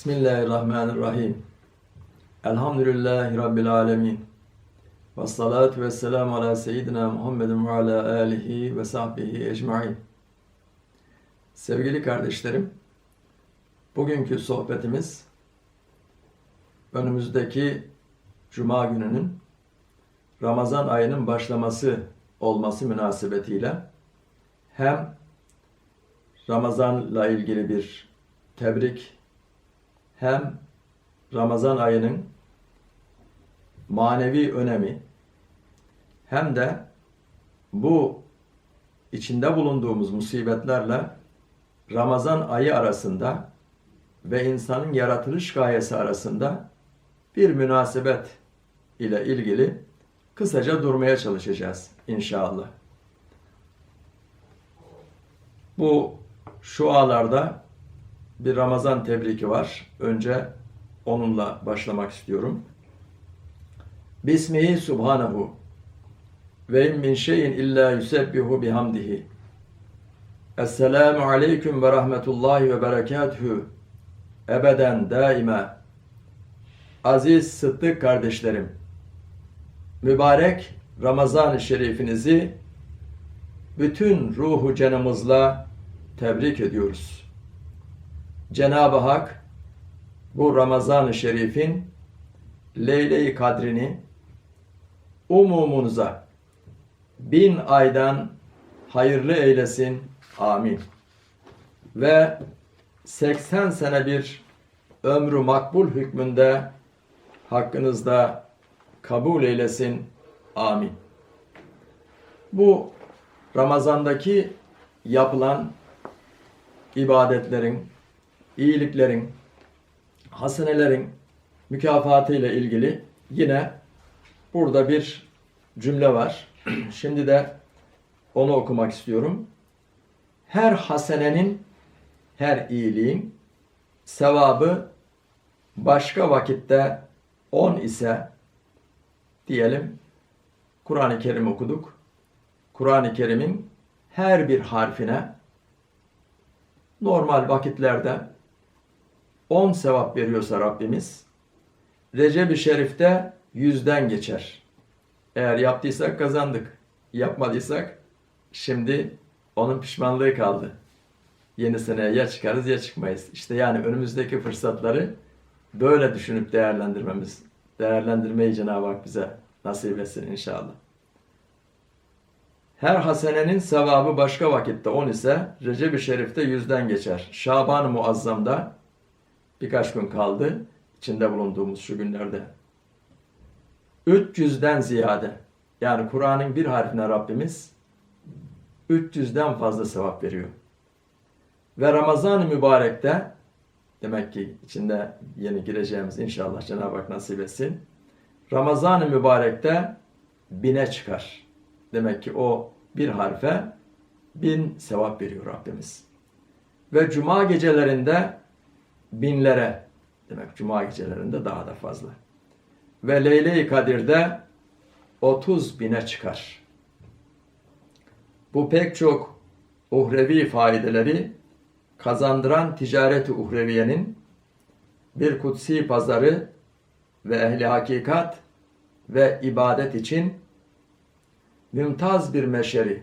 Bismillahirrahmanirrahim. Elhamdülillahi Rabbil alemin. Ve salatu ve selamu ala seyyidina Muhammedin ve ala alihi ve sahbihi ecmain. Sevgili kardeşlerim, bugünkü sohbetimiz önümüzdeki Cuma gününün Ramazan ayının başlaması olması münasebetiyle hem Ramazanla ilgili bir tebrik hem Ramazan ayının manevi önemi hem de bu içinde bulunduğumuz musibetlerle Ramazan ayı arasında ve insanın yaratılış gayesi arasında bir münasebet ile ilgili kısaca durmaya çalışacağız inşallah. Bu şualarda bir Ramazan tebriki var. Önce onunla başlamak istiyorum. Bismihi subhanahu ve in min şeyin illa yusebbihu bihamdihi. Esselamu aleyküm ve rahmetullahi ve berekatuhu. Ebeden daime. Aziz Sıddık kardeşlerim, mübarek Ramazan-ı Şerifinizi bütün ruhu canımızla tebrik ediyoruz. Cenab-ı Hak bu Ramazan-ı Şerif'in Leyle-i Kadrini umumunuza bin aydan hayırlı eylesin. Amin. Ve 80 sene bir ömrü makbul hükmünde hakkınızda kabul eylesin. Amin. Bu Ramazan'daki yapılan ibadetlerin, iyiliklerin, hasenelerin mükafatı ile ilgili yine burada bir cümle var. Şimdi de onu okumak istiyorum. Her hasenenin, her iyiliğin sevabı başka vakitte 10 ise diyelim Kur'an-ı Kerim okuduk. Kur'an-ı Kerim'in her bir harfine normal vakitlerde 10 sevap veriyorsa Rabbimiz Recep-i Şerif'te yüzden geçer. Eğer yaptıysak kazandık. Yapmadıysak şimdi onun pişmanlığı kaldı. Yeni seneye ya çıkarız ya çıkmayız. İşte yani önümüzdeki fırsatları böyle düşünüp değerlendirmemiz, değerlendirmeyi Cenab-ı Hak bize nasip etsin inşallah. Her hasenenin sevabı başka vakitte 10 ise Recep-i Şerif'te yüzden geçer. Şaban-ı Muazzam'da birkaç gün kaldı içinde bulunduğumuz şu günlerde. 300'den ziyade yani Kur'an'ın bir harfine Rabbimiz 300'den fazla sevap veriyor. Ve Ramazan-ı Mübarek'te demek ki içinde yeni gireceğimiz inşallah Cenab-ı Hak nasip etsin. Ramazan-ı Mübarek'te bine çıkar. Demek ki o bir harfe bin sevap veriyor Rabbimiz. Ve cuma gecelerinde binlere demek cuma gecelerinde daha da fazla. Ve Leyle-i Kadir'de 30 bine çıkar. Bu pek çok uhrevi faydeleri kazandıran ticaret-i uhreviyenin bir kutsi pazarı ve ehli hakikat ve ibadet için mümtaz bir meşeri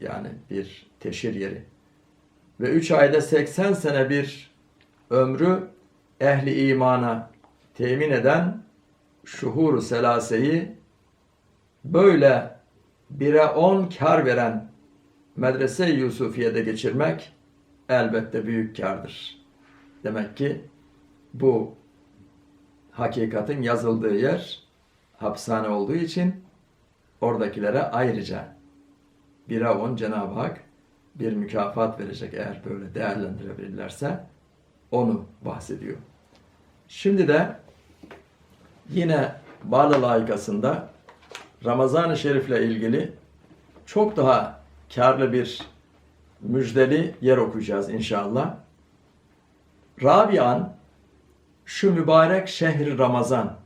yani bir teşhir yeri ve üç ayda 80 sene bir ömrü ehli imana temin eden şuhur selaseyi böyle bire on kar veren medrese Yusufiye'de geçirmek elbette büyük kardır. Demek ki bu hakikatin yazıldığı yer hapishane olduğu için oradakilere ayrıca bir on Cenab-ı Hak bir mükafat verecek eğer böyle değerlendirebilirlerse onu bahsediyor. Şimdi de yine Bağla layıkasında Ramazan-ı Şerif'le ilgili çok daha karlı bir müjdeli yer okuyacağız inşallah. Rabian şu mübarek şehri Ramazan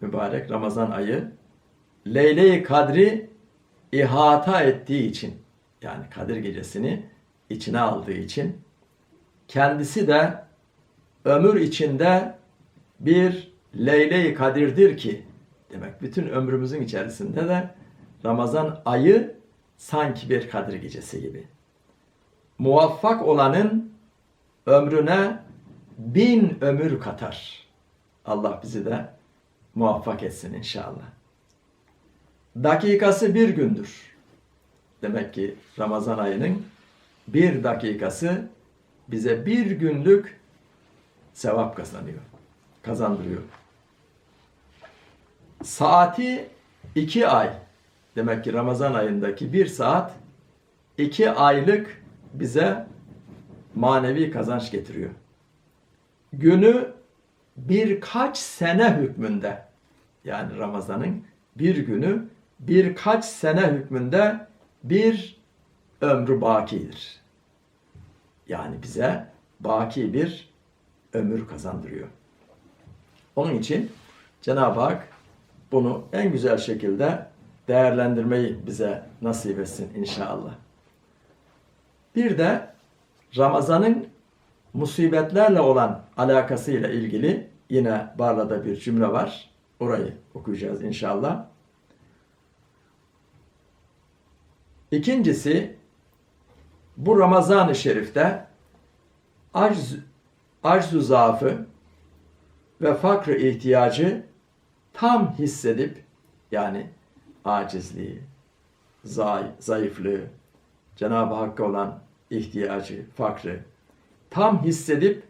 mübarek Ramazan ayı Leyle-i Kadri ihata ettiği için yani Kadir gecesini içine aldığı için kendisi de ömür içinde bir Leyle-i Kadir'dir ki demek bütün ömrümüzün içerisinde de Ramazan ayı sanki bir Kadir gecesi gibi. Muvaffak olanın ömrüne bin ömür katar. Allah bizi de muvaffak etsin inşallah. Dakikası bir gündür. Demek ki Ramazan ayının bir dakikası bize bir günlük sevap kazanıyor. Kazandırıyor. Saati iki ay. Demek ki Ramazan ayındaki bir saat iki aylık bize manevi kazanç getiriyor. Günü birkaç sene hükmünde yani Ramazan'ın bir günü birkaç sene hükmünde bir ömrü bakidir. Yani bize baki bir ömür kazandırıyor. Onun için Cenab-ı Hak bunu en güzel şekilde değerlendirmeyi bize nasip etsin inşallah. Bir de Ramazan'ın musibetlerle olan alakasıyla ilgili yine Barla'da bir cümle var. Orayı okuyacağız inşallah. İkincisi bu Ramazan-ı Şerif'te acz, aczu zaafı ve fakr ihtiyacı tam hissedip yani acizliği, zay, zayıflığı, Cenab-ı Hakk'a olan ihtiyacı, fakrı tam hissedip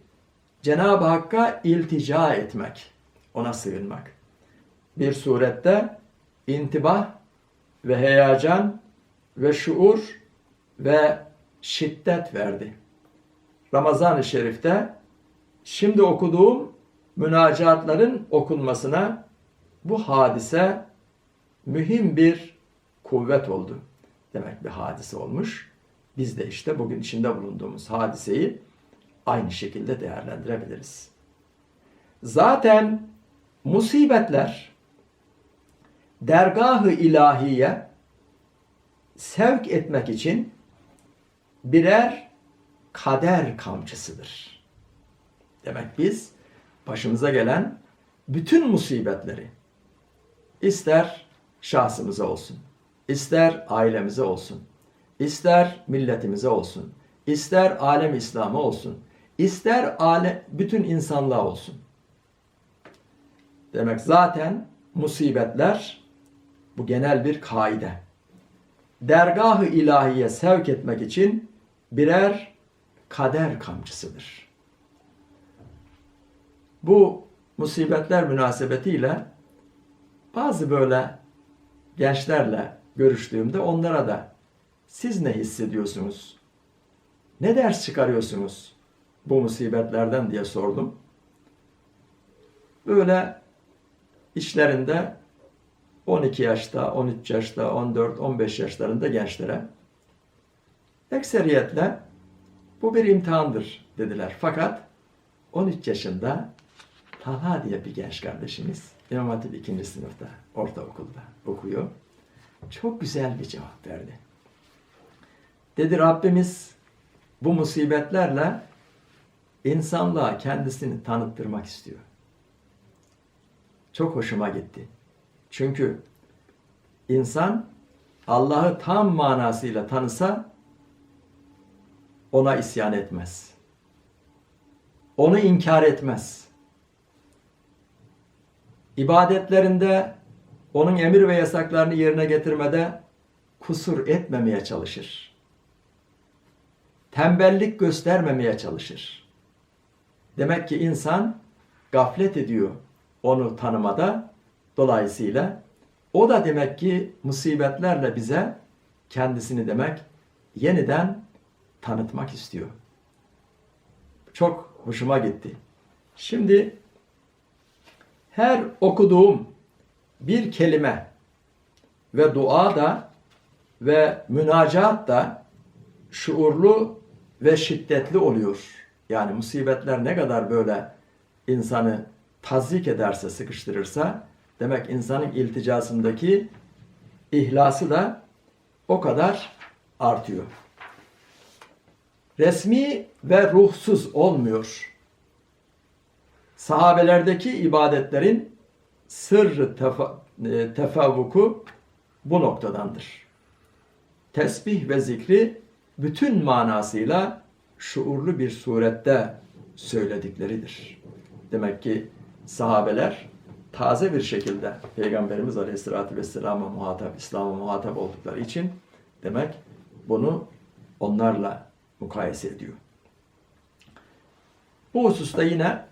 Cenab-ı Hakk'a iltica etmek, ona sığınmak. Bir surette intibah ve heyecan ve şuur ve şiddet verdi. Ramazan-ı Şerif'te şimdi okuduğum münacatların okunmasına bu hadise mühim bir kuvvet oldu. Demek bir hadise olmuş. Biz de işte bugün içinde bulunduğumuz hadiseyi aynı şekilde değerlendirebiliriz. Zaten musibetler dergahı ilahiye sevk etmek için birer kader kamçısıdır. Demek biz başımıza gelen bütün musibetleri ister şahsımıza olsun, ister ailemize olsun, ister milletimize olsun, ister alem İslam'a olsun, ister alem, bütün insanlığa olsun. Demek zaten musibetler bu genel bir kaide. Dergahı ilahiye sevk etmek için birer kader kamçısıdır. Bu musibetler münasebetiyle bazı böyle gençlerle görüştüğümde onlara da siz ne hissediyorsunuz? Ne ders çıkarıyorsunuz bu musibetlerden diye sordum. Böyle işlerinde 12 yaşta, 13 yaşta, 14, 15 yaşlarında gençlere ekseriyetle bu bir imtihandır dediler. Fakat 13 yaşında Talha diye bir genç kardeşimiz İmam Hatip 2. sınıfta, ortaokulda okuyor. Çok güzel bir cevap verdi. Dedi Rabbimiz bu musibetlerle insanlığa kendisini tanıttırmak istiyor. Çok hoşuma gitti. Çünkü insan Allah'ı tam manasıyla tanısa ona isyan etmez. Onu inkar etmez. İbadetlerinde onun emir ve yasaklarını yerine getirmede kusur etmemeye çalışır. Tembellik göstermemeye çalışır. Demek ki insan gaflet ediyor onu tanımada. Dolayısıyla o da demek ki musibetlerle bize kendisini demek yeniden tanıtmak istiyor. Çok hoşuma gitti. Şimdi her okuduğum bir kelime ve dua da ve münacat da şuurlu ve şiddetli oluyor. Yani musibetler ne kadar böyle insanı tazik ederse, sıkıştırırsa demek insanın ilticasındaki ihlası da o kadar artıyor. Resmi ve ruhsuz olmuyor. sahabelerdeki ibadetlerin sırrı tefa, e, tefavvuku bu noktadandır. Tesbih ve zikri bütün manasıyla şuurlu bir surette söyledikleridir. Demek ki sahabeler taze bir şekilde Peygamberimiz Aleyhisselatü Vesselam'a muhatap, İslam'a muhatap oldukları için demek bunu onlarla mukayese ediyor. Bu hususta yine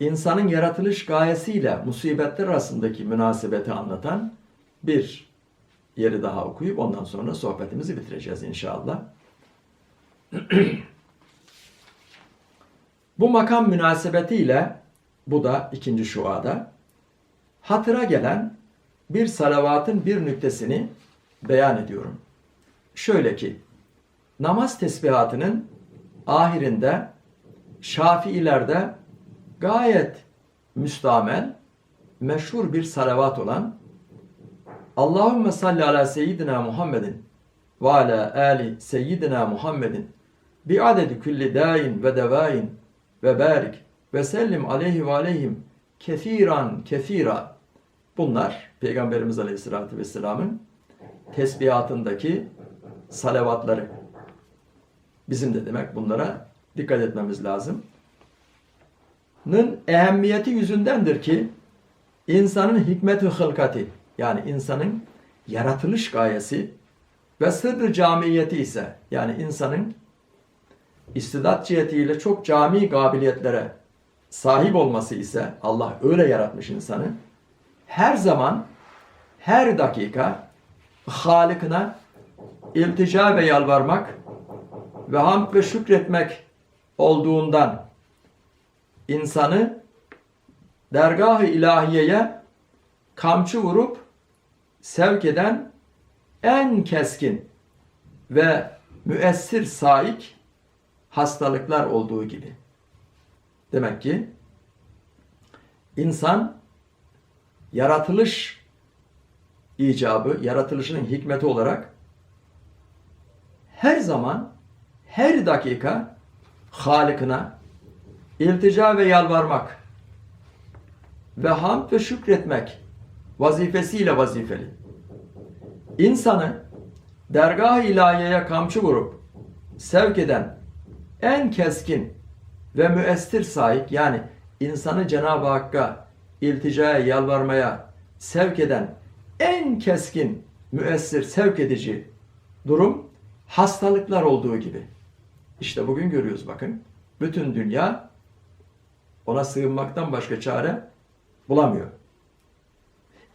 insanın yaratılış gayesiyle musibetler arasındaki münasebeti anlatan bir yeri daha okuyup ondan sonra sohbetimizi bitireceğiz inşallah. Bu makam münasebetiyle bu da ikinci şuada hatıra gelen bir salavatın bir nüktesini beyan ediyorum. Şöyle ki namaz tesbihatının ahirinde Şafiilerde gayet müstamel, meşhur bir salavat olan Allahümme salli ala seyyidina Muhammedin ve ala ali seyyidina Muhammedin bi adedi külli dain ve devain ve barik ve sellim aleyhi ve aleyhim kefiran kefira. Bunlar Peygamberimiz Aleyhisselatü Vesselam'ın tesbihatındaki salavatları. Bizim de demek bunlara dikkat etmemiz lazım. Nın ehemmiyeti yüzündendir ki insanın hikmet-i hılkati yani insanın yaratılış gayesi ve sırrı camiyeti ise yani insanın istidat cihetiyle çok cami kabiliyetlere sahip olması ise Allah öyle yaratmış insanı her zaman her dakika Halık'ına iltica ve yalvarmak ve hamd ve şükretmek olduğundan insanı dergah-ı ilahiyeye kamçı vurup sevk eden en keskin ve müessir saik hastalıklar olduğu gibi. Demek ki insan yaratılış icabı, yaratılışının hikmeti olarak her zaman, her dakika Halık'ına iltica ve yalvarmak ve hamd ve şükretmek vazifesiyle vazifeli. İnsanı dergah-ı ilahiyeye kamçı vurup sevk eden en keskin ve müessir sahip yani insanı Cenab-ı Hakk'a ilticaya, yalvarmaya sevk eden en keskin, müessir, sevk edici durum hastalıklar olduğu gibi. İşte bugün görüyoruz bakın. Bütün dünya ona sığınmaktan başka çare bulamıyor.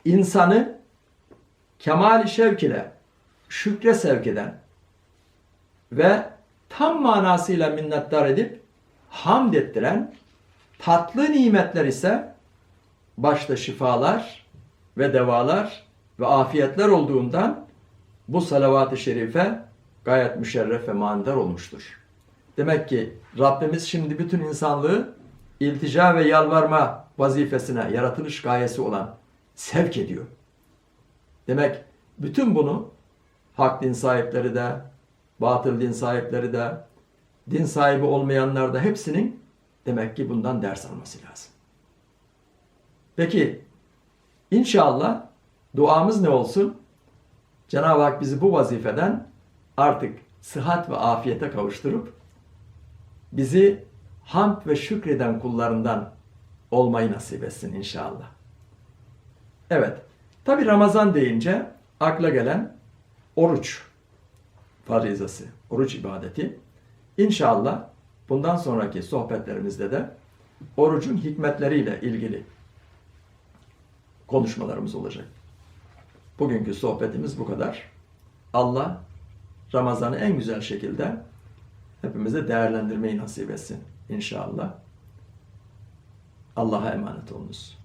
İnsanı kemal-i şevk ile şükre sevk eden ve tam manasıyla minnettar edip hamd ettiren tatlı nimetler ise başta şifalar ve devalar ve afiyetler olduğundan bu salavat-ı şerife gayet müşerref ve manidar olmuştur. Demek ki Rabbimiz şimdi bütün insanlığı iltica ve yalvarma vazifesine, yaratılış gayesi olan sevk ediyor. Demek bütün bunu hak din sahipleri de, batıl din sahipleri de, din sahibi olmayanlar da hepsinin demek ki bundan ders alması lazım. Peki inşallah duamız ne olsun? Cenab-ı Hak bizi bu vazifeden artık sıhhat ve afiyete kavuşturup bizi hamd ve şükreden kullarından olmayı nasip etsin inşallah. Evet, tabi Ramazan deyince akla gelen oruç farizası, oruç ibadeti. İnşallah bundan sonraki sohbetlerimizde de orucun hikmetleriyle ilgili konuşmalarımız olacak. Bugünkü sohbetimiz bu kadar. Allah Ramazan'ı en güzel şekilde hepimize değerlendirmeyi nasip etsin inşallah. Allah'a emanet olunuz.